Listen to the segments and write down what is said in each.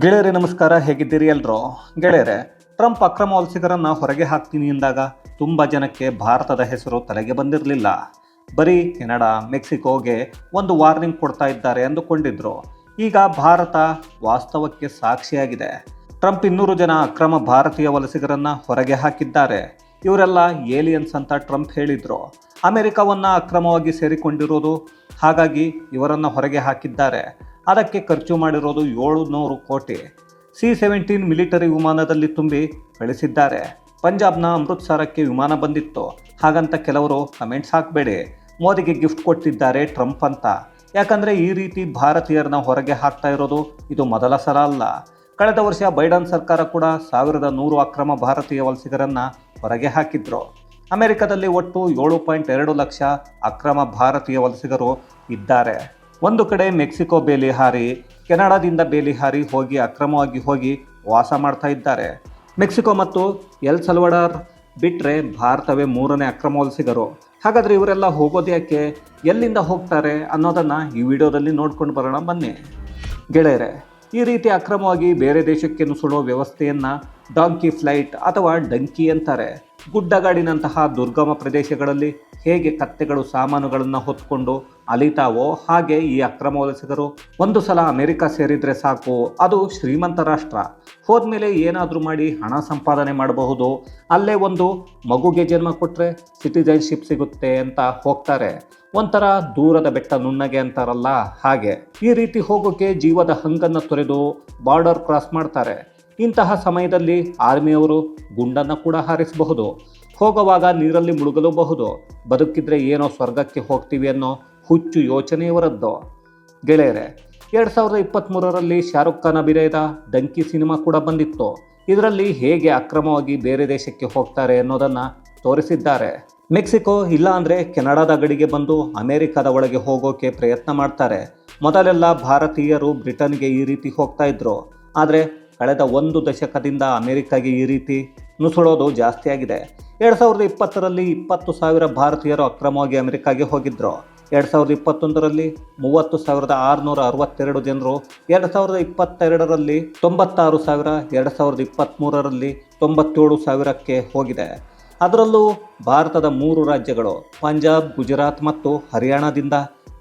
ಗೆಳೆಯರೇ, ನಮಸ್ಕಾರ. ಹೇಗಿದ್ದೀರಿ ಎಲ್ರು? ಗೆಳೆಯರೆ, ಟ್ರಂಪ್ ಅಕ್ರಮ ವಲಸಿಗರನ್ನು ಹೊರಗೆ ಹಾಕ್ತೀನಿ ಎಂದಾಗ ತುಂಬ ಜನಕ್ಕೆ ಭಾರತದ ಹೆಸರು ತಲೆಗೆ ಬಂದಿರಲಿಲ್ಲ. ಬರೀ ಕೆನಡಾ, ಮೆಕ್ಸಿಕೋಗೆ ಒಂದು ವಾರ್ನಿಂಗ್ ಕೊಡ್ತಾ ಇದ್ದಾರೆ ಅಂದುಕೊಂಡಿದ್ರು. ಈಗ ಭಾರತ ವಾಸ್ತವಕ್ಕೆ ಸಾಕ್ಷಿಯಾಗಿದೆ. ಟ್ರಂಪ್ ಇನ್ನೂರು ಜನ ಅಕ್ರಮ ಭಾರತೀಯ ವಲಸಿಗರನ್ನು ಹೊರಗೆ ಹಾಕಿದ್ದಾರೆ. ಇವರೆಲ್ಲ ಏಲಿಯನ್ಸ್ ಅಂತ ಟ್ರಂಪ್ ಹೇಳಿದರು. ಅಮೆರಿಕವನ್ನು ಅಕ್ರಮವಾಗಿ ಸೇರಿಕೊಂಡಿರೋದು ಹಾಗಾಗಿ ಇವರನ್ನು ಹೊರಗೆ ಹಾಕಿದ್ದಾರೆ. ಅದಕ್ಕೆ ಖರ್ಚು ಮಾಡಿರೋದು ಏಳುನೂರು ಕೋಟಿ. ಸಿ ಸೆವೆಂಟೀನ್ ಮಿಲಿಟರಿ ವಿಮಾನದಲ್ಲಿ ತುಂಬಿ ಕಳಿಸಿದ್ದಾರೆ ಪಂಜಾಬ್ನ ಅಮೃತ್ಸರಕ್ಕೆ ವಿಮಾನ ಬಂದಿತ್ತು. ಹಾಗಂತ ಕೆಲವರು ಕಮೆಂಟ್ಸ್ ಹಾಕಬೇಡಿ. ಮೋದಿಗೆ ಗಿಫ್ಟ್ ಕೊಟ್ಟಿದ್ದಾರೆ ಟ್ರಂಪ್ ಅಂತ. ಯಾಕಂದರೆ ಈ ರೀತಿ ಭಾರತೀಯರನ್ನ ಹೊರಗೆ ಹಾಕ್ತಾ ಇರೋದು ಇದು ಮೊದಲ ಸಲ ಅಲ್ಲ. ಕಳೆದ ವರ್ಷ ಬೈಡನ್ ಸರ್ಕಾರ ಕೂಡ ಸಾವಿರದ ನೂರು ಅಕ್ರಮ ಭಾರತೀಯ ವಲಸಿಗರನ್ನು ಹೊರಗೆ ಹಾಕಿದ್ರು. ಅಮೆರಿಕದಲ್ಲಿ ಒಟ್ಟು ಏಳು ಪಾಯಿಂಟ್ ಎರಡು ಲಕ್ಷ ಅಕ್ರಮ ಭಾರತೀಯ ವಲಸಿಗರು ಇದ್ದಾರೆ. ಒಂದು ಕಡೆ ಮೆಕ್ಸಿಕೋ ಬೇಲಿ ಹಾರಿ, ಕೆನಡಾದಿಂದ ಬೇಲಿ ಹಾರಿ ಹೋಗಿ ಅಕ್ರಮವಾಗಿ ಹೋಗಿ ವಾಸ ಮಾಡ್ತಾ ಇದ್ದಾರೆ. ಮೆಕ್ಸಿಕೋ ಮತ್ತು ಎಲ್ ಸಲ್ವಡಾರ್ ಬಿಟ್ಟರೆ ಭಾರತವೇ ಮೂರನೇ ಅಕ್ರಮ ವಲಸಿಗರು ಹಾಗಾದರೆ ಇವರೆಲ್ಲ ಹೋಗೋದು ಎಲ್ಲಿಂದ ಹೋಗ್ತಾರೆ ಅನ್ನೋದನ್ನು ಈ ವಿಡಿಯೋದಲ್ಲಿ ನೋಡ್ಕೊಂಡು ಬರೋಣ ಬನ್ನಿ. ಗೆಳೆಯರೆ, ಈ ರೀತಿ ಅಕ್ರಮವಾಗಿ ಬೇರೆ ದೇಶಕ್ಕೆ ನುಸುಳೋ ವ್ಯವಸ್ಥೆಯನ್ನು ಡಾಂಕಿ ಫ್ಲೈಟ್ ಅಥವಾ ಡಂಕಿ ಅಂತಾರೆ. ಗುಡ್ಡಗಾಡಿನಂತಹ ದುರ್ಗಮ ಪ್ರದೇಶಗಳಲ್ಲಿ ಹೇಗೆ ಕತ್ತೆಗಳು ಸಾಮಾನುಗಳನ್ನು ಹೊತ್ಕೊಂಡು ಅಲಿತಾವೋ ಹಾಗೆ ಈ ಅಕ್ರಮ ವಲಸಿಗರು ಒಂದು ಸಲ ಅಮೆರಿಕ ಸೇರಿದರೆ ಸಾಕು, ಅದು ಶ್ರೀಮಂತ ರಾಷ್ಟ್ರ. ಹೋದ್ಮೇಲೆ ಏನಾದರೂ ಮಾಡಿ ಹಣ ಸಂಪಾದನೆ ಮಾಡಬಹುದು, ಅಲ್ಲೇ ಒಂದು ಮಗುಗೆ ಜನ್ಮ ಕೊಟ್ಟರೆ ಸಿಟಿಜನ್ಶಿಪ್ ಸಿಗುತ್ತೆ ಅಂತ ಹೋಗ್ತಾರೆ. ಒಂಥರ ದೂರದ ಬೆಟ್ಟ ನುಣ್ಣಗೆ ಅಂತಾರಲ್ಲ ಹಾಗೆ. ಈ ರೀತಿ ಹೋಗೋಕೆ ಜೀವದ ಹಂಗನ್ನು ತೊರೆದು ಬಾರ್ಡರ್ ಕ್ರಾಸ್ ಮಾಡ್ತಾರೆ. ಇಂತಹ ಸಮಯದಲ್ಲಿ ಆರ್ಮಿಯವರು ಗುಂಡನ್ನು ಕೂಡ ಹಾರಿಸಬಹುದು. ಹೋಗುವಾಗ ನೀರಲ್ಲಿ ಮುಳುಗಲೂಬಹುದು. ಬದುಕಿದ್ರೆ ಏನೋ ಸ್ವರ್ಗಕ್ಕೆ ಹೋಗ್ತೀವಿ ಅನ್ನೋ ಹುಚ್ಚು ಯೋಚನೆಯವರದ್ದು. ಗೆಳೆಯರೆ, ಎರಡು ಸಾವಿರದ ಇಪ್ಪತ್ತ್ಮೂರರಲ್ಲಿ ಶಾರುಖ್ ಖಾನ್ ಅಭಿನಯದ ಡಂಕಿ ಸಿನಿಮಾ ಕೂಡ ಬಂದಿತ್ತು. ಇದರಲ್ಲಿ ಹೇಗೆ ಅಕ್ರಮವಾಗಿ ಬೇರೆ ದೇಶಕ್ಕೆ ಹೋಗ್ತಾರೆ ಅನ್ನೋದನ್ನು ತೋರಿಸಿದ್ದಾರೆ. ಮೆಕ್ಸಿಕೋ ಇಲ್ಲ ಅಂದರೆ ಕೆನಡಾದ ಗಡಿಗೆ ಬಂದು ಅಮೆರಿಕದ ಒಳಗೆ ಹೋಗೋಕೆ ಪ್ರಯತ್ನ ಮಾಡ್ತಾರೆ. ಮೊದಲೆಲ್ಲ ಭಾರತೀಯರು ಬ್ರಿಟನ್ಗೆ ಈ ರೀತಿ ಹೋಗ್ತಾ ಇದ್ರು. ಆದರೆ ಕಳೆದ ಒಂದು ದಶಕದಿಂದ ಅಮೆರಿಕಾಗೆ ಈ ರೀತಿ ನುಸುಳೋದು ಜಾಸ್ತಿಯಾಗಿದೆ ಎರಡು ಸಾವಿರದ ಇಪ್ಪತ್ತರಲ್ಲಿ ಇಪ್ಪತ್ತು ಸಾವಿರ ಭಾರತೀಯರು ಅಕ್ರಮವಾಗಿ ಅಮೆರಿಕಾಗೆ ಹೋಗಿದ್ದರು ಎರಡು ಸಾವಿರದ ಇಪ್ಪತ್ತೊಂದರಲ್ಲಿ ಮೂವತ್ತು ಸಾವಿರದ ಆರುನೂರ ಅರವತ್ತೆರಡು ಜನರು, ಎರಡು ಸಾವಿರದ ಇಪ್ಪತ್ತೆರಡರಲ್ಲಿ ತೊಂಬತ್ತಾರು ಸಾವಿರ, ಎರಡು ಸಾವಿರದ ಇಪ್ಪತ್ತ್ಮೂರರಲ್ಲಿ ತೊಂಬತ್ತೇಳು ಸಾವಿರಕ್ಕೆ ಹೋಗಿದೆ. ಅದರಲ್ಲೂ ಭಾರತದ ಮೂರು ರಾಜ್ಯಗಳು, ಪಂಜಾಬ್, ಗುಜರಾತ್ ಮತ್ತು ಹರಿಯಾಣದಿಂದ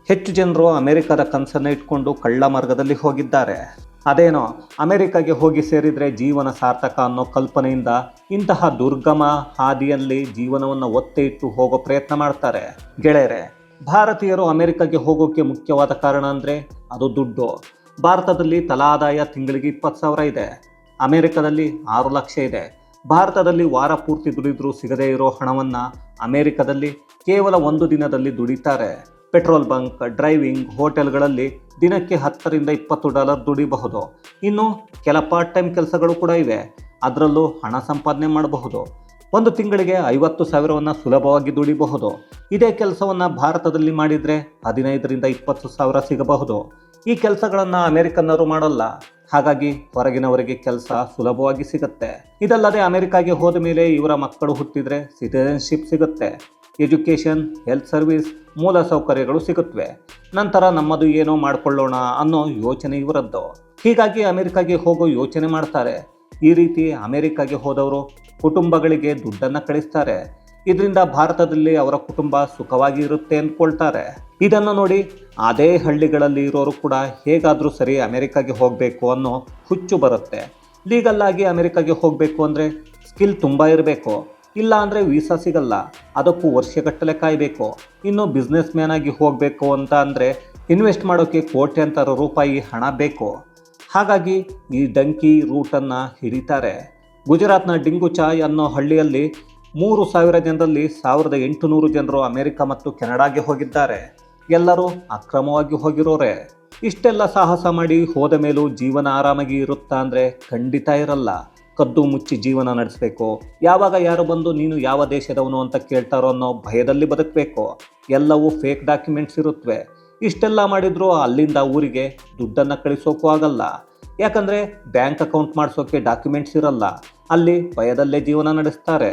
ಹೆಚ್ಚು ಜನರು ಅಮೆರಿಕದ ಕನಸನ್ನು ಇಟ್ಕೊಂಡು ಕಳ್ಳ ಮಾರ್ಗದಲ್ಲಿ ಹೋಗಿದ್ದಾರೆ. ಅದೇನೋ, ಅಮೆರಿಕಗೆ ಹೋಗಿ ಸೇರಿದರೆ ಜೀವನ ಸಾರ್ಥಕ ಅನ್ನೋ ಕಲ್ಪನೆಯಿಂದ ಇಂತಹ ದುರ್ಗಮ ಹಾದಿಯಲ್ಲಿ ಜೀವನವನ್ನು ಒತ್ತೆ ಇಟ್ಟು ಹೋಗೋ ಪ್ರಯತ್ನ ಮಾಡ್ತಾರೆ. ಗೆಳೆಯರೆ, ಭಾರತೀಯರು ಅಮೆರಿಕಗೆ ಹೋಗೋಕ್ಕೆ ಮುಖ್ಯವಾದ ಕಾರಣ ಅಂದರೆ ಅದು ದುಡ್ಡು. ಭಾರತದಲ್ಲಿ ತಲಾ ಆದಾಯ ತಿಂಗಳಿಗೆ ಇಪ್ಪತ್ತು ಸಾವಿರ ಇದೆ. ಅಮೆರಿಕದಲ್ಲಿ ಆರು ಲಕ್ಷ ಇದೆ. ಭಾರತದಲ್ಲಿ ವಾರ ಪೂರ್ತಿ ದುಡಿದ್ರೂ ಸಿಗದೇ ಇರೋ ಹಣವನ್ನು ಅಮೆರಿಕದಲ್ಲಿ ಕೇವಲ ಒಂದು ದಿನದಲ್ಲಿ ದುಡಿತಾರೆ. ಪೆಟ್ರೋಲ್ ಬಂಕ್, ಡ್ರೈವಿಂಗ್ ಹೋಟೆಲ್ಗಳಲ್ಲಿ ದಿನಕ್ಕೆ ಹತ್ತರಿಂದ ಇಪ್ಪತ್ತು ಡಾಲರ್ ದುಡಿಬಹುದು. ಇನ್ನು ಕೆಲ ಪಾರ್ಟ್ ಟೈಮ್ ಕೆಲಸಗಳು ಕೂಡ ಇವೆ. ಅದರಲ್ಲೂ ಹಣ ಸಂಪಾದನೆ ಮಾಡಬಹುದು. ಒಂದು ತಿಂಗಳಿಗೆ ಐವತ್ತು ಸಾವಿರವನ್ನು ಸುಲಭವಾಗಿ ದುಡಿಬಹುದು. ಇದೇ ಕೆಲಸವನ್ನು ಭಾರತದಲ್ಲಿ ಮಾಡಿದರೆ ಹದಿನೈದರಿಂದ ಇಪ್ಪತ್ತು ಸಾವಿರ ಸಿಗಬಹುದು. ಈ ಕೆಲಸಗಳನ್ನು ಅಮೆರಿಕನ್ನರು ಮಾಡಲ್ಲ. ಹಾಗಾಗಿ ಹೊರಗಿನವರಿಗೆ ಕೆಲಸ ಸುಲಭವಾಗಿ ಸಿಗುತ್ತೆ. ಇದಲ್ಲದೆ ಅಮೆರಿಕಾಗೆ ಹೋದ ಮೇಲೆ ಇವರ ಮಕ್ಕಳು ಹುಟ್ಟಿದರೆ ಸಿಟಿಜನ್ಶಿಪ್ ಸಿಗುತ್ತೆ. ಎಜುಕೇಷನ್, ಹೆಲ್ತ್ ಸರ್ವಿಸ್ ಮೂಲ ಸೌಕರ್ಯಗಳು ಸಿಗುತ್ತವೆ ನಂತರ ನಮ್ಮದು ಏನೋ ಮಾಡಿಕೊಳ್ಳೋಣ ಅನ್ನೋ ಯೋಚನೆ ಇವರದ್ದು. ಹೀಗಾಗಿ ಅಮೆರಿಕಾಗೆ ಹೋಗೋ ಯೋಚನೆ ಮಾಡ್ತಾರೆ. ಈ ರೀತಿ ಅಮೆರಿಕಾಗೆ ಹೋದವರು ಕುಟುಂಬಗಳಿಗೆ ದುಡ್ಡನ್ನು ಕಳಿಸ್ತಾರೆ. ಇದರಿಂದ ಭಾರತದಲ್ಲಿ ಅವರ ಕುಟುಂಬ ಸುಖವಾಗಿ ಇರುತ್ತೆ ಅಂದ್ಕೊಳ್ತಾರೆ ಇದನ್ನು ನೋಡಿ ಅದೇ ಹಳ್ಳಿಗಳಲ್ಲಿ ಇರೋರು ಕೂಡ ಹೇಗಾದರೂ ಸರಿ ಅಮೆರಿಕಾಗೆ ಹೋಗಬೇಕು ಅನ್ನೋ ಹುಚ್ಚು ಬರುತ್ತೆ. ಲೀಗಲ್ಲಾಗಿ ಅಮೆರಿಕಾಗೆ ಹೋಗಬೇಕು ಅಂದರೆ ಸ್ಕಿಲ್ ತುಂಬ ಇರಬೇಕು. ಇಲ್ಲ ಅಂದರೆ ವೀಸಾ ಸಿಗಲ್ಲ. ಅದಕ್ಕೂ ವರ್ಷಗಟ್ಟಲೆ ಕಾಯಬೇಕು. ಇನ್ನು ಬಿಸ್ನೆಸ್ ಮ್ಯಾನ್ ಆಗಿ ಹೋಗಬೇಕು ಅಂತ ಅಂದರೆ ಇನ್ವೆಸ್ಟ್ ಮಾಡೋಕ್ಕೆ ಕೋಟ್ಯಂತರ ರೂಪಾಯಿ ಹಣ ಬೇಕು. ಹಾಗಾಗಿ ಈ ಡಂಕಿ ರೂಟನ್ನು ಹಿಡಿತಾರೆ. ಗುಜರಾತ್ನ ಡಿಂಗುಚಾಯ್ ಅನ್ನೋ ಹಳ್ಳಿಯಲ್ಲಿ ಮೂರು ಸಾವಿರ ಜನರಲ್ಲಿ ಸಾವಿರದ ಎಂಟುನೂರು ಜನರು ಅಮೆರಿಕ ಮತ್ತು ಕೆನಡಾಗೆ ಹೋಗಿದ್ದಾರೆ. ಎಲ್ಲರೂ ಅಕ್ರಮವಾಗಿ ಹೋಗಿರೋರೆ. ಇಷ್ಟೆಲ್ಲ ಸಾಹಸ ಮಾಡಿ ಹೋದ ಮೇಲೂ ಜೀವನ ಆರಾಮಾಗಿ ಇರುತ್ತಾ ಅಂದರೆ ಖಂಡಿತ ಇರಲ್ಲ. ಕದ್ದು ಮುಚ್ಚಿ ಜೀವನ ನಡೆಸಬೇಕು. ಯಾವಾಗ ಯಾರು ಬಂದು ನೀನು ಯಾವ ದೇಶದವನು ಅಂತ ಕೇಳ್ತಾರೋ ಅನ್ನೋ ಭಯದಲ್ಲಿ ಬದುಕಬೇಕು. ಎಲ್ಲವೂ ಫೇಕ್ ಡಾಕ್ಯುಮೆಂಟ್ಸ್ ಇರುತ್ತವೆ ಇಷ್ಟೆಲ್ಲ ಮಾಡಿದರೂ ಅಲ್ಲಿಂದ ಊರಿಗೆ ದುಡ್ಡನ್ನು ಕಳಿಸೋಕ್ಕೂ ಆಗಲ್ಲ. ಯಾಕಂದರೆ ಬ್ಯಾಂಕ್ ಅಕೌಂಟ್ ಮಾಡಿಸೋಕ್ಕೆ ಡಾಕ್ಯುಮೆಂಟ್ಸ್ ಇರಲ್ಲ. ಅಲ್ಲಿ ಭಯದಲ್ಲೇ ಜೀವನ ನಡೆಸ್ತಾರೆ.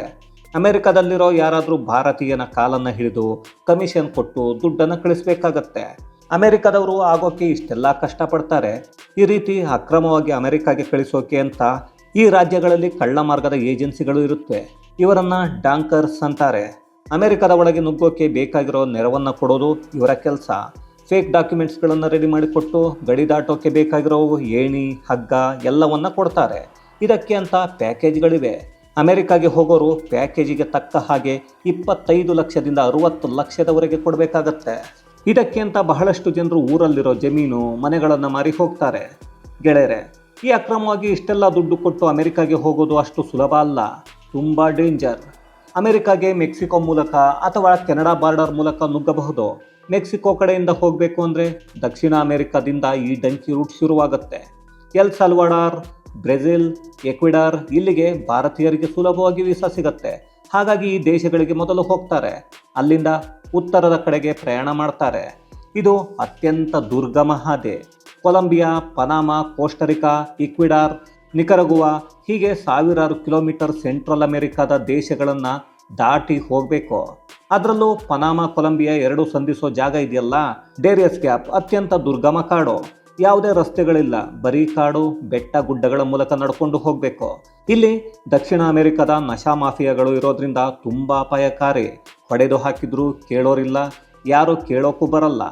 ಅಮೆರಿಕದಲ್ಲಿರೋ ಯಾರಾದರೂ ಭಾರತೀಯನ ಕಾಲನ್ನು ಹಿಡಿದು ಕಮಿಷನ್ ಕೊಟ್ಟು ದುಡ್ಡನ್ನು ಕಳಿಸ್ಬೇಕಾಗತ್ತೆ. ಅಮೆರಿಕದವರು ಆಗೋಕ್ಕೆ ಇಷ್ಟೆಲ್ಲ ಕಷ್ಟಪಡ್ತಾರೆ. ಈ ರೀತಿ ಅಕ್ರಮವಾಗಿ ಅಮೆರಿಕಾಗೆ ಕಳಿಸೋಕೆ ಅಂತ ಈ ರಾಜ್ಯಗಳಲ್ಲಿ ಕಳ್ಳ ಮಾರ್ಗದ ಏಜೆನ್ಸಿಗಳು ಇರುತ್ತೆ. ಇವರನ್ನ ಡಾಂಕರ್ಸ್ ಅಂತಾರೆ. ಅಮೆರಿಕದ ಒಳಗೆ ನುಗ್ಗೋಕೆ ಬೇಕಾಗಿರೋ ನೆರವನ್ನು ಕೊಡೋದು ಇವರ ಕೆಲಸ. ಫೇಕ್ ಡಾಕ್ಯುಮೆಂಟ್ಸ್ಗಳನ್ನು ರೆಡಿ ಮಾಡಿಕೊಟ್ಟು ಗಡಿ ದಾಟೋಕೆ ಬೇಕಾಗಿರೋ ಏಣಿ, ಹಗ್ಗ ಎಲ್ಲವನ್ನು ಕೊಡ್ತಾರೆ. ಇದಕ್ಕೆ ಅಂತ ಪ್ಯಾಕೇಜ್ಗಳಿವೆ. ಅಮೆರಿಕಾಗೆ ಹೋಗೋರು ಪ್ಯಾಕೇಜಿಗೆ ತಕ್ಕ ಹಾಗೆ ಇಪ್ಪತ್ತೈದು ಲಕ್ಷದಿಂದ ಅರುವತ್ತು ಲಕ್ಷದವರೆಗೆ ಕೊಡಬೇಕಾಗತ್ತೆ. ಇದಕ್ಕೆ ಅಂತ ಬಹಳಷ್ಟು ಜನರು ಊರಲ್ಲಿರೋ ಜಮೀನು, ಮನೆಗಳನ್ನು ಮಾರಿ ಹೋಗ್ತಾರೆ. ಗೆಳೆಯರೆ ಈ ಅಕ್ರಮವಾಗಿ ಇಷ್ಟೆಲ್ಲ ದುಡ್ಡು ಕೊಟ್ಟು ಅಮೆರಿಕಾಗೆ ಹೋಗೋದು ಅಷ್ಟು ಸುಲಭ ಅಲ್ಲ. ತುಂಬ ಡೇಂಜರ್. ಅಮೆರಿಕಾಗೆ ಮೆಕ್ಸಿಕೋ ಮೂಲಕ ಅಥವಾ ಕೆನಡಾ ಬಾರ್ಡರ್ ಮೂಲಕ ನುಗ್ಗಬಹುದು. ಮೆಕ್ಸಿಕೋ ಕಡೆಯಿಂದ ಹೋಗಬೇಕು ಅಂದರೆ ದಕ್ಷಿಣ ಅಮೆರಿಕಾದಿಂದ ಈ ಡಂಕಿ ರೂಟ್ ಶುರುವಾಗುತ್ತೆ. ಎಲ್ ಸಲ್ವಾಡಾರ್, ಬ್ರೆಜಿಲ್, ಎಕ್ವಿಡಾರ್ ಇಲ್ಲಿಗೆ ಭಾರತೀಯರಿಗೆ ಸುಲಭವಾಗಿ ವೀಸಾ ಸಿಗತ್ತೆ. ಹಾಗಾಗಿ ಈ ದೇಶಗಳಿಗೆ ಮೊದಲು ಹೋಗ್ತಾರೆ. ಅಲ್ಲಿಂದ ಉತ್ತರದ ಕಡೆಗೆ ಪ್ರಯಾಣ ಮಾಡ್ತಾರೆ. ಇದು ಅತ್ಯಂತ ದುರ್ಗಮ ಹಾದಿ Colombia, Panama Costa Rica Ecuador, Nicaragua ಹೀಗೆ ಸಾವಿರಾರು ಕಿಲೋಮೀಟರ್ ಸೆಂಟ್ರಲ್ ಅಮೆರಿಕಾದ ದೇಶಗಳನ್ನು ದಾಟಿ ಹೋಗಬೇಕು. ಅದರಲ್ಲೂ ಪನಾಮಾ, ಕೊಲಂಬಿಯಾ ಎರಡು ಸಂಧಿಸೋ ಜಾಗ ಇದೆಯಲ್ಲ? ಡೇರಿಯಸ್ ಗ್ಯಾಪ್ ಅತ್ಯಂತ ದುರ್ಗಮ ಕಾಡು. ಯಾವುದೇ ರಸ್ತೆಗಳಿಲ್ಲ. ಬರೀ ಕಾಡು, ಬೆಟ್ಟ ಗುಡ್ಡಗಳ ಮೂಲಕ ನಡ್ಕೊಂಡು ಹೋಗಬೇಕು. ಇಲ್ಲಿ ದಕ್ಷಿಣ ಅಮೆರಿಕದ ನಶಾ ಮಾಫಿಯಾಗಳು ಇರೋದ್ರಿಂದ ತುಂಬ ಅಪಾಯಕಾರಿ. ಹೊಡೆದು ಹಾಕಿದ್ರು ಕೇಳೋರಿಲ್ಲ, ಯಾರು ಕೇಳೋಕ್ಕೂ ಬರಲ್ಲ.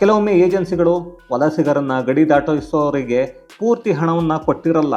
ಕೆಲವೊಮ್ಮೆ ಏಜೆನ್ಸಿಗಳು ವಲಸಿಗರನ್ನು ಗಡಿ ದಾಟಿಸೋರಿಗೆ ಪೂರ್ತಿ ಹಣವನ್ನು ಕೊಟ್ಟಿರಲ್ಲ.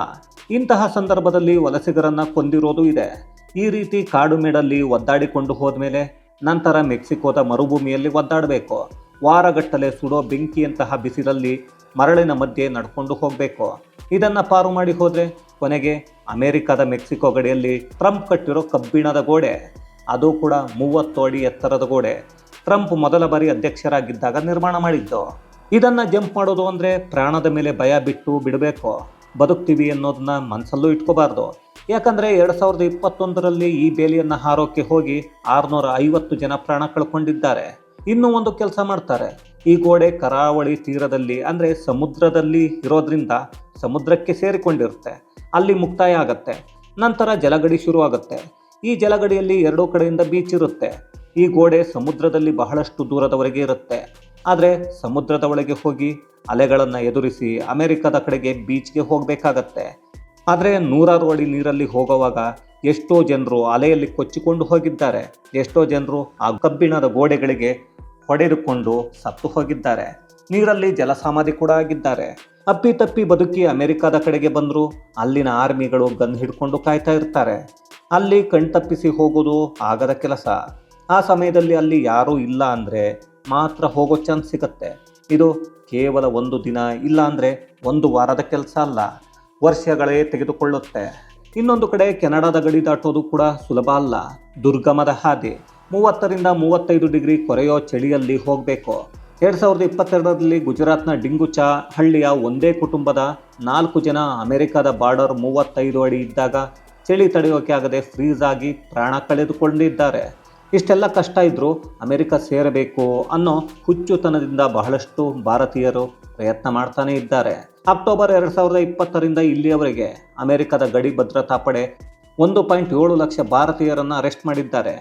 ಇಂತಹ ಸಂದರ್ಭದಲ್ಲಿ ವಲಸಿಗರನ್ನು ಕೊಂದಿರೋದು ಇದೆ. ಈ ರೀತಿ ಕಾಡು ಮೇಡಲ್ಲಿ ಒದ್ದಾಡಿಕೊಂಡು ಹೋದ್ಮೇಲೆ ನಂತರ ಮೆಕ್ಸಿಕೋದ ಮರುಭೂಮಿಯಲ್ಲಿ ಒದ್ದಾಡಬೇಕು. ವಾರಗಟ್ಟಲೆ ಸುಡೋ ಬೆಂಕಿಯಂತಹ ಬಿಸಿಲಲ್ಲಿ ಮರಳಿನ ಮಧ್ಯೆ ನಡ್ಕೊಂಡು ಹೋಗಬೇಕು. ಇದನ್ನು ಪಾರು ಮಾಡಿ ಹೋದರೆ ಕೊನೆಗೆ ಅಮೆರಿಕದ ಮೆಕ್ಸಿಕೋ ಗಡಿಯಲ್ಲಿ ಟ್ರಂಪ್ ಕಟ್ಟಿರೋ ಕಬ್ಬಿಣದ ಗೋಡೆ. ಅದು ಕೂಡ ಮೂವತ್ತು ಅಡಿ ಎತ್ತರದ ಗೋಡೆ. ಟ್ರಂಪ್ ಮೊದಲ ಬಾರಿ ಅಧ್ಯಕ್ಷರಾಗಿದ್ದಾಗ ನಿರ್ಮಾಣ ಮಾಡಿದ್ದು. ಇದನ್ನ ಜಂಪ್ ಮಾಡೋದು ಅಂದ್ರೆ ಪ್ರಾಣದ ಮೇಲೆ ಭಯ ಬಿಟ್ಟು ಬಿಡಬೇಕು. ಬದುಕ್ತೀವಿ ಅನ್ನೋದನ್ನ ಮನಸ್ಸಲ್ಲೂ ಇಟ್ಕೋಬಾರ್ದು. ಯಾಕಂದ್ರೆ ಎರಡ್ ಸಾವಿರದ ಇಪ್ಪತ್ತೊಂದರಲ್ಲಿ ಈ ಬೇಲಿಯನ್ನ ಹಾರೋಕೆ ಹೋಗಿ ಆರ್ನೂರ ಐವತ್ತು ಜನ ಪ್ರಾಣ ಕಳ್ಕೊಂಡಿದ್ದಾರೆ. ಇನ್ನೂ ಒಂದು ಕೆಲಸ ಮಾಡ್ತಾರೆ. ಈ ಗೋಡೆ ಕರಾವಳಿ ತೀರದಲ್ಲಿ ಅಂದ್ರೆ ಸಮುದ್ರದಲ್ಲಿ ಇರೋದ್ರಿಂದ ಸಮುದ್ರಕ್ಕೆ ಸೇರಿಕೊಂಡಿರುತ್ತೆ. ಅಲ್ಲಿ ಮುಕ್ತಾಯ ಆಗತ್ತೆ. ನಂತರ ಜಲಗಡಿ ಶುರುವಾಗುತ್ತೆ. ಈ ಜಲಗಡಿಯಲ್ಲಿ ಎರಡೂ ಕಡೆಯಿಂದ ಬೀಚ್ ಇರುತ್ತೆ. ಈ ಗೋಡೆ ಸಮುದ್ರದಲ್ಲಿ ಬಹಳಷ್ಟು ದೂರದವರೆಗೆ ಇರುತ್ತೆ. ಆದರೆ ಸಮುದ್ರದ ಒಳಗೆ ಹೋಗಿ ಅಲೆಗಳನ್ನು ಎದುರಿಸಿ ಅಮೆರಿಕದ ಕಡೆಗೆ ಬೀಚ್ಗೆ ಹೋಗಬೇಕಾಗತ್ತೆ. ಆದರೆ ನೂರಾರು ಅಡಿ ನೀರಲ್ಲಿ ಹೋಗುವಾಗ ಎಷ್ಟೋ ಜನರು ಅಲೆಯಲ್ಲಿ ಕೊಚ್ಚಿಕೊಂಡು ಹೋಗಿದ್ದಾರೆ. ಎಷ್ಟೋ ಜನರು ಆ ಕಬ್ಬಿಣದ ಗೋಡೆಗಳಿಗೆ ಹೊಡೆದುಕೊಂಡು ಸತ್ತು ಹೋಗಿದ್ದಾರೆ. ನೀರಲ್ಲಿ ಜಲಸಮಾಧಿ ಕೂಡ ಆಗಿದ್ದಾರೆ. ಅಪ್ಪಿ ತಪ್ಪಿ ಬದುಕಿ ಅಮೆರಿಕದ ಕಡೆಗೆ ಬಂದರೂ ಅಲ್ಲಿನ ಆರ್ಮಿಗಳು ಗನ್ ಹಿಡ್ಕೊಂಡು ಕಾಯ್ತಾ ಇರ್ತಾರೆ. ಅಲ್ಲಿ ಕಣ್ತಪ್ಪಿಸಿ ಹೋಗೋದು ಆಗದ ಕೆಲಸ. ಆ ಸಮಯದಲ್ಲಿ ಅಲ್ಲಿ ಯಾರೂ ಇಲ್ಲ ಅಂದರೆ ಮಾತ್ರ ಹೋಗೋ ಚಾನ್ಸ್ ಸಿಗುತ್ತೆ. ಇದು ಕೇವಲ ಒಂದು ದಿನ ಇಲ್ಲ ಅಂದರೆ ಒಂದು ವಾರದ ಕೆಲಸ ಅಲ್ಲ, ವರ್ಷಗಳೇ ತೆಗೆದುಕೊಳ್ಳುತ್ತೆ. ಇನ್ನೊಂದು ಕಡೆ ಕೆನಡಾದ ಗಡಿ ದಾಟೋದು ಕೂಡ ಸುಲಭ ಅಲ್ಲ. ದುರ್ಗಮದ ಹಾದಿ, ಮೂವತ್ತರಿಂದ ಮೂವತ್ತೈದು ಡಿಗ್ರಿ ಕೊರೆಯೋ ಚಳಿಯಲ್ಲಿ ಹೋಗಬೇಕು. ಎರಡು ಸಾವಿರದ ಇಪ್ಪತ್ತೆರಡರಲ್ಲಿ ಗುಜರಾತ್ನ ಡಿಂಗುಚಾ ಹಳ್ಳಿಯ ಒಂದೇ ಕುಟುಂಬದ ನಾಲ್ಕು ಜನ ಅಮೆರಿಕದ ಬಾರ್ಡರ್ ಮೂವತ್ತೈದು ಅಡಿ ಇದ್ದಾಗ ಚಳಿ ತಡೆಯೋಕೆ ಆಗದೆ ಫ್ರೀಸ್ ಆಗಿ ಪ್ರಾಣ ಕಳೆದುಕೊಂಡಿದ್ದಾರೆ. ಇಷ್ಟೆಲ್ಲ ಕಷ್ಟ ಇದ್ದರೂ ಅಮೆರಿಕ ಸೇರಬೇಕು ಅನ್ನೋ ಹುಚ್ಚುತನದಿಂದ ಬಹಳಷ್ಟು ಭಾರತೀಯರು ಪ್ರಯತ್ನ ಮಾಡ್ತಾನೇ ಇದ್ದಾರೆ. ಅಕ್ಟೋಬರ್ ಎರಡು ಸಾವಿರದ ಇಪ್ಪತ್ತರಿಂದ ಇಲ್ಲಿಯವರೆಗೆ ಅಮೆರಿಕದ ಗಡಿ ಭದ್ರತಾ ಪಡೆ ಒಂದು ಪಾಯಿಂಟ್ ಏಳು ಲಕ್ಷ ಭಾರತೀಯರನ್ನು ಅರೆಸ್ಟ್ ಮಾಡಿದ್ದಾರೆ.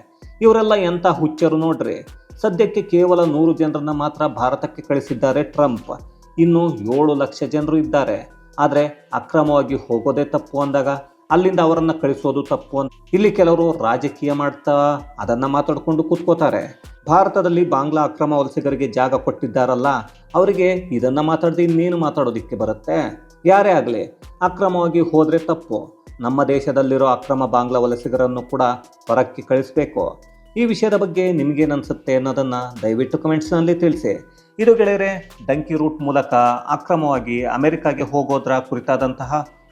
ಇವರೆಲ್ಲ ಎಂಥ ಹುಚ್ಚರು ನೋಡ್ರಿ. ಸದ್ಯಕ್ಕೆ ಕೇವಲ ನೂರು ಜನರನ್ನು ಮಾತ್ರ ಭಾರತಕ್ಕೆ ಕಳಿಸಿದ್ದಾರೆ ಟ್ರಂಪ್. ಇನ್ನು ಏಳು ಲಕ್ಷ ಜನರು ಇದ್ದಾರೆ. ಆದರೆ ಅಕ್ರಮವಾಗಿ ಹೋಗೋದೇ ತಪ್ಪು ಅಂದಾಗ ಅಲ್ಲಿಂದ ಅವರನ್ನು ಕಳಿಸೋದು ತಪ್ಪು ಅಂತ. ಇಲ್ಲಿ ಕೆಲವರು ರಾಜಕೀಯ ಮಾಡ್ತಾ ಅದನ್ನ ಮಾತಾಡಿಕೊಂಡು ಕೂತ್ಕೋತಾರೆ. ಭಾರತದಲ್ಲಿ ಬಾಂಗ್ಲಾ ಅಕ್ರಮ ವಲಸಿಗರಿಗೆ ಜಾಗ ಕೊಟ್ಟಿದ್ದಾರಲ್ಲ, ಅವರಿಗೆ ಇದನ್ನ ಮಾತಾಡದೆ ಇನ್ನೇನು ಮಾತಾಡೋದಿಕ್ಕೆ ಬರುತ್ತೆ? ಯಾರೇ ಆಗಲಿ, ಅಕ್ರಮವಾಗಿ ಹೋದರೆ ತಪ್ಪು. ನಮ್ಮ ದೇಶದಲ್ಲಿರೋ ಅಕ್ರಮ ಬಾಂಗ್ಲಾ ವಲಸಿಗರನ್ನು ಕೂಡ ಹೊರಕ್ಕೆ ಕಳಿಸಬೇಕು. ಈ ವಿಷಯದ ಬಗ್ಗೆ ನಿಮ್ಗೇನು ಅನಿಸುತ್ತೆ ಅನ್ನೋದನ್ನು ದಯವಿಟ್ಟು ಕಮೆಂಟ್ಸ್ನಲ್ಲಿ ತಿಳಿಸಿ. ಇದು ಗೆಳೆಯರೆ, ಡಂಕಿ ರೂಟ್ ಮೂಲಕ ಅಕ್ರಮವಾಗಿ ಅಮೆರಿಕಾಗೆ ಹೋಗೋದ್ರ ಕುರಿತಾದಂತಹ